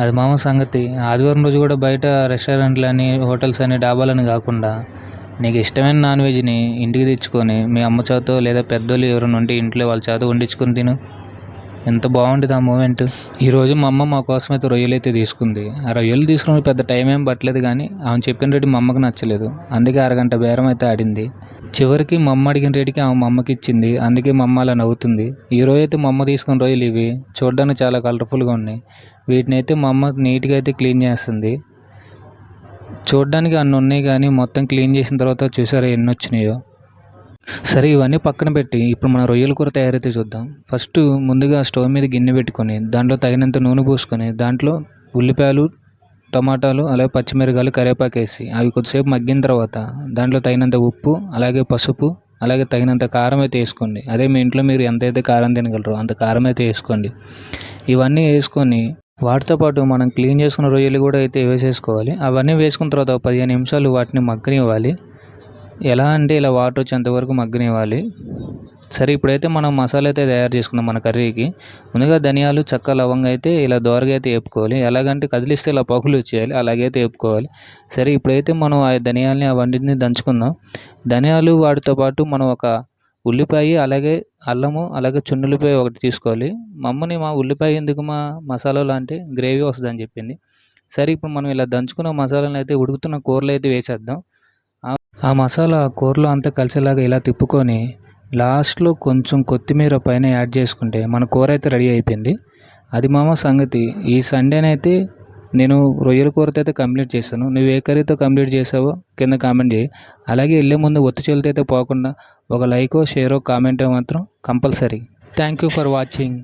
అది మామ సంగతి. ఆదివారం రోజు కూడా బయట రెస్టారెంట్లని హోటల్స్ అని డాబాలని కాకుండా నీకు ఇష్టమైన నాన్ వెజ్ని ఇంటికి తెచ్చుకొని మీ అమ్మ చేతో లేదా పెద్దోళ్ళు ఎవరైనా ఉంటే ఇంట్లో వాళ్ళ చేత వండించుకొని తిను. ఎంత బాగుంటుంది ఆ మూమెంట్. ఈరోజు మా అమ్మ మా కోసం అయితే రొయ్యలు అయితే తీసుకుంది. ఆ రొయ్యలు తీసుకుని పెద్ద టైం ఏం పట్టలేదు కానీ ఆమె చెప్పిన రెడ్డి మా అమ్మకి నచ్చలేదు. అందుకే అరగంట బేరం అయితే ఆడింది. చివరికి మా అమ్మ అడిగిన రేటుకి ఆమె మా అమ్మకి ఇచ్చింది. అందుకే మా అమ్మ అలా నవ్వుతుంది. ఈ రోజు అయితే మా అమ్మ తీసుకున్న రొయ్యలు ఇవి. చూడడానికి చాలా కలర్ఫుల్గా ఉన్నాయి. వీటిని అయితే మా అమ్మ నీట్గా అయితే క్లీన్ చేస్తుంది. చూడడానికి అన్ని ఉన్నాయి కానీ మొత్తం క్లీన్ చేసిన తర్వాత చూసారా ఎన్ని వచ్చినాయో. సరే ఇవన్నీ పక్కన పెట్టి ఇప్పుడు మన రొయ్యల కూర తయారైతే చూద్దాం. ఫస్ట్ ముందుగా స్టవ్ మీద గిన్నె పెట్టుకొని దాంట్లో తగినంత నూనె పోసుకొని దాంట్లో ఉల్లిపాయలు టమాటాలు అలాగే పచ్చిమిరకాయలు కరివేపాకు వేసి అవి కొద్దిసేపు మగ్గిన తర్వాత దాంట్లో తగినంత ఉప్పు అలాగే పసుపు అలాగే తగినంత కారం అయితే వేసుకోండి. అదే మీ ఇంట్లో మీరు ఎంతైతే కారం తినగలరో అంత కారం అయితే వేసుకోండి. ఇవన్నీ వేసుకొని వాటితో పాటు మనం క్లీన్ చేసుకున్న రొయ్యలు కూడా అయితే వేసేసుకోవాలి. అవన్నీ వేసుకున్న తర్వాత పదిహేను నిమిషాలు వాటిని మగ్గనివ్వాలి. ఎలా అంటే ఇలా వాటర్ వచ్చేంత వరకు మగ్గనివ్వాలి. సరే ఇప్పుడైతే మనం మసాలా అయితే తయారు చేసుకుందాం మన కర్రీకి. ముందుగా ధనియాలు చక్క లవంగా అయితే ఇలా దోరగా అయితే వేపుకోవాలి. ఎలాగంటే కదిలిస్తే ఇలా పగులు వచ్చేయాలి అలాగైతే వేపుకోవాలి. సరే ఇప్పుడైతే మనం ఆ ధనియాలని అవన్నిటిని దంచుకుందాం. ధనియాలు వాటితో పాటు మనం ఒక ఉల్లిపాయ అలాగే అల్లము అలాగే చున్నులపై ఒకటి తీసుకోవాలి. మమ్మల్ని మా ఉల్లిపాయ ఎందుకు మా మసాలాలు అంటే గ్రేవీ వస్తుందని చెప్పింది. సరే ఇప్పుడు మనం ఇలా దంచుకున్న మసాలాలు అయితే ఉడుకుతున్న కూరలు అయితే వేసేద్దాం. ఆ- ఆ మసాలా కూరలో అంతా కలిసేలాగా ఇలా తిప్పుకొని లాస్ట్లో కొంచెం కొత్తిమీర పైన యాడ్ చేసుకుంటే మన కూర అయితే రెడీ అయిపోయింది. అది మామ సంగతి. ఈ సండేనైతే నేను రొయ్యల కూరతో అయితే కంప్లీట్ చేశాను. నువ్వు ఏ కర్రీతో కంప్లీట్ చేసావో కింద కామెంట్ చేయి. అలాగే వెళ్ళే ముందు ఒత్తి చేతులతో అయితే పోకుండా ఒక లైకో షేరో కామెంటో మాత్రం compulsory. Thank you for watching.